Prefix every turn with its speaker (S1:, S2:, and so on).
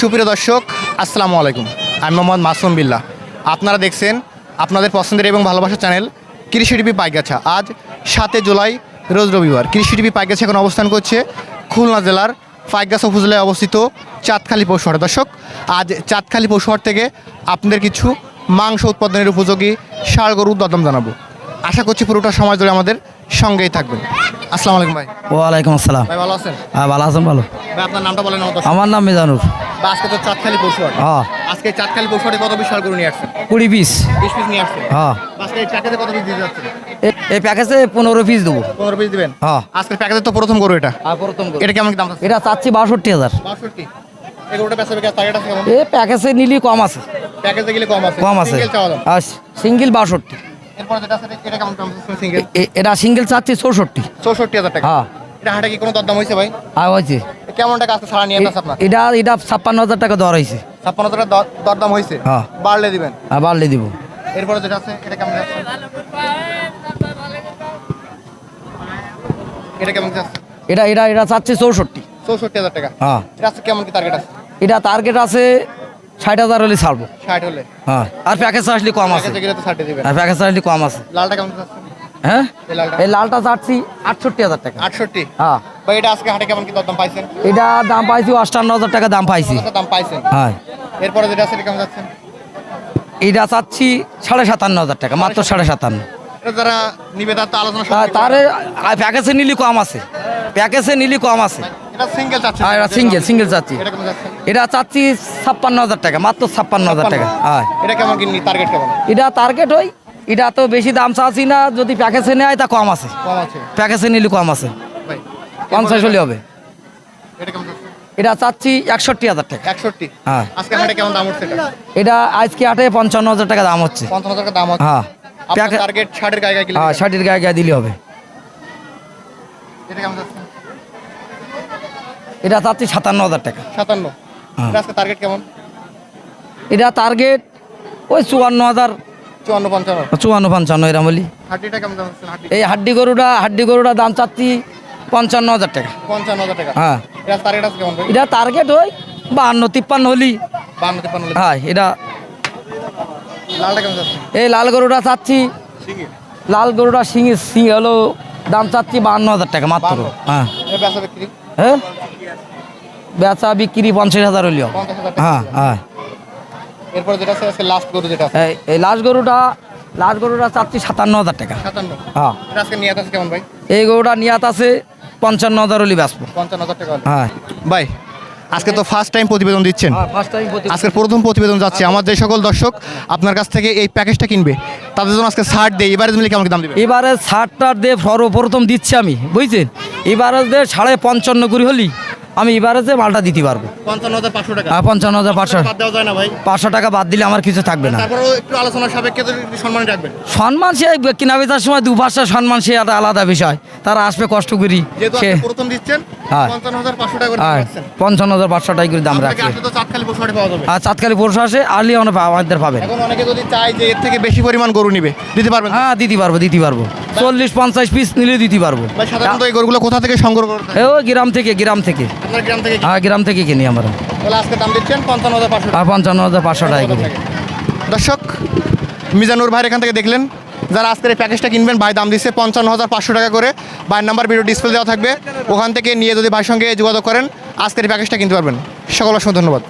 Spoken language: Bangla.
S1: সুপ্রিয় দর্শক আসসালামু আলাইকুম। আমি মোহাম্মদ মাসুম বিল্লাহ। আপনারা দেখছেন আপনাদের পছন্দের এবং ভালোবাসার চ্যানেল কৃষি টিভি পাইগাছা। আজ সাতে জুলাই রোজ রবিবার। কৃষি টিভি পাইগাছা এখন অবস্থান করছে খুলনা জেলার পাইগাছা উপজেলায় অবস্থিত চাঁদখালি পৌষহাট দর্শক আজ চাঁদখালি পৌষহাট থেকে আপনাদের কিছু মাংস উৎপাদনের উপযোগী ষাড় গরুর দদম জানাব। আশা করছি পুরোটা সময় ধরে আমাদের সঙ্গেই থাকবেন। আসসালামু আলাইকুম ভাই।
S2: ওয়ালাইকুম আসসালাম।
S1: ভাই ভালো আছেন?
S2: হ্যাঁ ভালো আছেন ভালো।
S1: ভাই আপনার নামটা বলেন আমার
S2: নাম মিজানুর।
S1: বা আজকে তো চাঁদখালি পৌষহাট
S2: হ্যাঁ।
S1: আজকে চাঁদখালি পৌষহাটে কত বিশাল গরু নিয়ে আসছেন?
S2: কুড়ি পিস
S1: বিশ পিস নিয়ে আসছেন?
S2: হ্যাঁ।
S1: আজকে এই প্যাকেজে কত পিস দিতে যাচ্ছেন?
S2: এই প্যাকেজে পনেরো পিস দেবো।
S1: পনেরো পিস দিবেন?
S2: হ্যাঁ।
S1: আজকের প্যাকেজে তো প্রথম গরু এটা।
S2: প্রথম
S1: এটা কেমন দাম
S2: এটা চাচ্ছি বাষট্টি হাজার।
S1: বাষট্টি।
S2: এ প্যাকেজে নিলি কম আছে।
S1: প্যাকেজে গেলে কম আছে।
S2: কম আছে।
S1: সিঙ্গেল
S2: বাষট্টি।
S1: এটা সিঙ্গেল
S2: চাচ্ছি চৌষট্টি।
S1: চৌষট্টি হাজার টাকা।
S2: হ্যাঁ।
S1: এটা হাটে কি কোনো দরদাম হয়েছে ভাই?
S2: হ্যাঁ হয়েছে।
S1: কেমন টাকা আজকে ছাড়া নিয়ে আপনার?
S2: এটা এটা ছাপ্পান্ন হাজার টাকা দর হয়েছে
S1: ছাপ্পান্ন হাজার টাকা দরদাম হয়েছে
S2: হ্যাঁ।
S1: বাড়লে দিবেন?
S2: আর বাড়লে দিব।
S1: এরপরে যেটা আছে এটা কেমন যাচ্ছে? এটা কেমন যাচ্ছে?
S2: এটা এটা এটা চাচ্ছি চৌষট্টি।
S1: চৌষট্টি হাজার টাকা।
S2: হ্যাঁ।
S1: এটা আছে কেমন কি টার্গেট আছে?
S2: এটা টার্গেট আছে ষাট হাজার হলে ছাড়বো।
S1: ষাট হলে?
S2: হ্যাঁ। আর প্যাকেজ আসলে কম আছে। আর প্যাকেজ আসলে কম আছে।
S1: লালটা কেমন
S2: হ্যাঁ?
S1: এই লালটা
S2: চাচ্ছি আটষট্টি হাজার টাকা।
S1: আটষট্টি?
S2: হ্যাঁ।
S1: ভাই এটা আজকে হাটে কেমন কি দরদাম পাইছেন?
S2: এটা দাম পাইছি অষ্টান্ন হাজার টাকা দাম পাইছি।
S1: দাম পাইছেন?
S2: হ্যাঁ।
S1: এরপরে যেটা আছে এটা কেমন যাচ্ছেন
S2: এটা চাচ্ছি সাড়ে সাতান্ন হাজার টাকা মাত্র সাড়ে সাতান্ন।
S1: যারা নিবে তার তো আলোচনা
S2: তা- প্যাকেজে নিলি কম আছে। প্যাকেজে নিলি কম আছে।
S1: এটা সিঙ্গেল
S2: সিঙ্গেল সিঙ্গেল চাচ্ছি।
S1: এটা
S2: চাচ্ছি ছাপ্পান্ন হাজার টাকা মাত্র ছাপ্পান্ন হাজার টাকা হ্যাঁ।
S1: এটা কেমন কি টার্গেট কেমন?
S2: এটা টার্গেট হই এটা তো বেশি দাম চাচ্ছি না যদি প্যাকেজে নেয় তা কম আছে।
S1: কম আছে।
S2: প্যাকেজে নিলে কম আছে। পঞ্চাশ হলে হবে।
S1: এটা
S2: চাচ্ছি একষট্টি হাজার টাকা।
S1: একষট্টি?
S2: হ্যাঁ।
S1: আজকে হাটে কেমন দাম উঠছে এটা?
S2: আজকে আটে পঞ্চান্ন হাজার টাকা দাম হচ্ছে।
S1: পঞ্চান্ন হাজার টাকা দাম আছে
S2: হ্যাঁ।
S1: টার্গেট ষাটের গায়ে গায়ে
S2: হ্যাঁ ষাটের গায়ে গায়ে দিলে হবে।
S1: এটা কেমন
S2: এটা চাচ্ছি সাতান্ন হাজার টাকা।
S1: সাতান্ন?
S2: হ্যাঁ।
S1: আজকে টার্গেট কেমন?
S2: এটা টার্গেট ওই চুয়ান্ন হাজার।
S1: চুয়ান্ন পঞ্চান্ন।
S2: চুয়ান্ন পঞ্চান্ন এরম বলি।
S1: হাড্ডিটা কেমন দাম
S2: এই হাড্ডি গরুটা হাড্ডি গরুটা দাম চাচ্ছি পঞ্চান্ন হাজার টাকা।
S1: পঞ্চান্ন হাজার টাকা।
S2: হ্যাঁ।
S1: এটা টার্গেট আছে কেমন
S2: এটা টার্গেট ওই বাহান্ন তিপ্পান্ন হলি।
S1: তিপ্পান্ন হলে।
S2: হ্যাঁ এটা
S1: লালটা কেমন
S2: এই লাল গরুটা চাচ্ছি। লাল গরুটা সিঙে সিং হলো দাম চাচ্ছি বাহান্ন হাজার টাকা মাত্র। হ্যাঁ।
S1: বেচা বিক্রি?
S2: হ্যাঁ? বেচা বিক্রি পঞ্চাশ হাজার হলিও হ্যাঁ হ্যাঁ।
S1: এরপরে যেটা আছে লাস্ট গরু যেটা
S2: এই গরুটা গরুটা চাচ্ছি সাতান্ন হাজার টাকা।
S1: সাতান্ন।
S2: হ্যাঁ।
S1: আজকে নিয়ে আছে কেমন ভাই?
S2: এই গরুটা নিয়াত আছে পঞ্চান্ন হাজার হলি ব্যাসবো
S1: পঞ্চান্ন হাজার টাকা
S2: হ্যাঁ।
S1: ভাই আজকে তো ফার্স্ট টাইম প্রতিবেদন দিচ্ছেন।
S2: আজকে
S1: আজকের প্রথম প্রতিবেদন যাচ্ছে। আমার যে সকল দর্শক আপনার কাছ থেকে এই প্যাকেজটা কিনবে তাদের জন্য আজকে ছাড় দেয় এবারে মিলে কেমন কি দাম দেবে।
S2: এবারে ষাটটার দিয়ে সর্বপ্রথম দিচ্ছি আমি বুঝছেন? এবারে সাড়ে পঞ্চান্ন কুড়ি হলি আমি এবারে যে মালটা দিতে পারব।
S1: পঞ্চান্ন হাজার পাঁচশো টাকা।
S2: আর পঞ্চান্ন হাজার পাঁচশো।
S1: বাদ দেওয়া যায় না ভাই।
S2: পাঁচশো টাকা বাদ দিলে আমার কিছু থাকবে না।
S1: তারপরেও একটু আলোচনা সাপেক্ষে সম্মান রাখবেন।
S2: সম্মান সে কিনা বেচার সময় দু পাঁচটা সম্মান সে একটা আলাদা বিষয়। তারা আসবে কষ্ট করি সে।
S1: প্রথম দিচ্ছেন
S2: হ্যাঁ।
S1: পঞ্চান্ন হাজার পাঁচশো টাকা করে
S2: হ্যাঁ পাঁচশো টাকা করে দাম রাখছে। আর চাঁদকালি পরশু আসে আর্লি আমরা আমাদের পাবেন।
S1: অনেকে যদি চায় যে এর থেকে বেশি পরিমাণ গরু নিবে দিতে পারবেন?
S2: হ্যাঁ দিতে পারব দিতে পারব। চল্লিশ পঞ্চাশ পিস নিলে দিতে পারব।
S1: সাধারণত এই গরুগুলো কোথা থেকে সংগ্রহ করতে
S2: গ্রাম থেকে গ্রাম থেকে।
S1: আপনার গ্রাম থেকে
S2: হ্যাঁ গ্রাম থেকে কিনি আমরা।
S1: তাহলে আজকে দাম দিচ্ছেন পঞ্চান্ন হাজার পাঁচশো
S2: আর পঞ্চান্ন হাজার পাঁচশো টাকা করে
S1: দর্শক মিজানুর ভাইয়ের এখান থেকে দেখলেন যারা আজকের এই প্যাকেজটা কিনবেন ভাই দাম দিচ্ছে পঞ্চান্ন হাজার পাঁচশো টাকা করে। ভাইয়ের নাম্বার ভিডিও ডিসপ্লে দেওয়া থাকবে। ওখান থেকে নিয়ে যদি ভাইয়ের সঙ্গে যোগাযোগ করেন আজকের এই প্যাকেজটা কিনতে পারবেন। সকল অসংখ্য ধন্যবাদ।